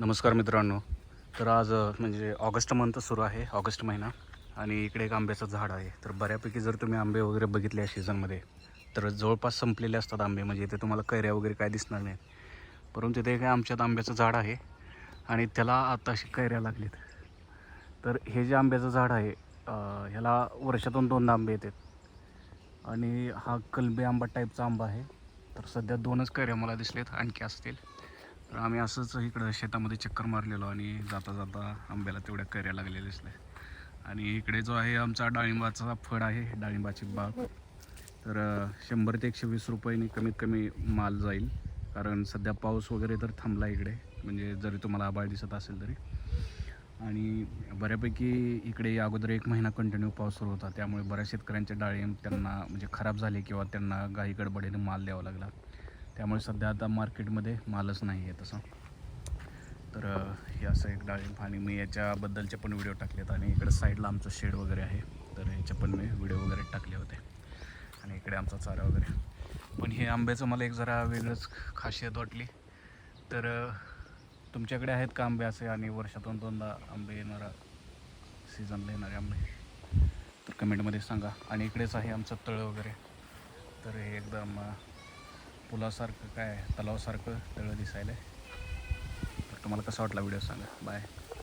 नमस्कार मित्रांनो. तर आज म्हणजे ऑगस्ट मंथ सुरू आहे ऑगस्ट महिना. आणि इकडे एक आंब्याचं झाड आहे. तर बऱ्यापैकी जर तुम्ही आंबे वगैरे बघितले या सीझनमध्ये तर जवळपास संपलेले असतात आंबे. म्हणजे इथे तुम्हाला कैऱ्या वगैरे काय दिसणार नाहीत. परंतु तिथे काय आमच्यात आंब्याचं झाड आहे आणि त्याला आताशी कैऱ्या लागलीत. तर हे जे आंब्याचं झाड आहे ह्याला वर्षातून दोनदा आंबे येतात. आणि हा कलबे आंबा टाईपचा आंबा आहे. तर सध्या दोनच कैऱ्या मला दिसलेत आणखी असतील. तर आम्ही असंच इकडं शेतामध्ये चक्कर मारलेलो आणि जाता जाता आंब्याला तेवढ्या कैऱ्या लागलेल्या दिसल्या. आणि इकडे जो आहे आमचा डाळिंबाचा फळ आहे डाळिंबाची बाग. तर शंभर ते एकशे वीस रुपयांनी कमीत कमी माल जाईल. कारण सध्या पाऊस वगैरे तर थांबला इकडे. म्हणजे जरी तुम्हाला आबाळ दिसत असेल तरी. आणि बऱ्यापैकी इकडे अगोदर एक महिना कंटिन्यू पाऊस सुरू होता. त्यामुळे बऱ्याच शेतकऱ्यांचे डाळिंब त्यांना म्हणजे खराब झाले किंवा त्यांना गाई गडबडीने माल द्यावा लागला. त्यामुळे सध्या आता मार्केटमध्ये मालच नाही आहे तसं. तर हे असं एक डाळिंब आणि मी याच्याबद्दलचे पण व्हिडिओ टाकलेत आणि इकडे साईडला आमचं शेड वगैरे आहे. तर याचे पण मी व्हिडिओ वगैरे टाकले होते. आणि इकडे आमचा चारा वगैरे. पण हे आंब्याचं मला एक जरा वेगळंच खासियत वाटली. तर तुमच्याकडे आहेत का आंबे असे? आणि वर्षातून दोनदा आंबे येणारा सीझनला येणारे आंबे? तर कमेंटमध्ये सांगा. आणि इकडेच आहे आमचं तळं वगैरे. तर हे एकदम पुलासारखं काय तलावासारखं तळं दिसायला आहे तर तुम्हाला कसा वाटला व्हिडिओ सांगा. बाय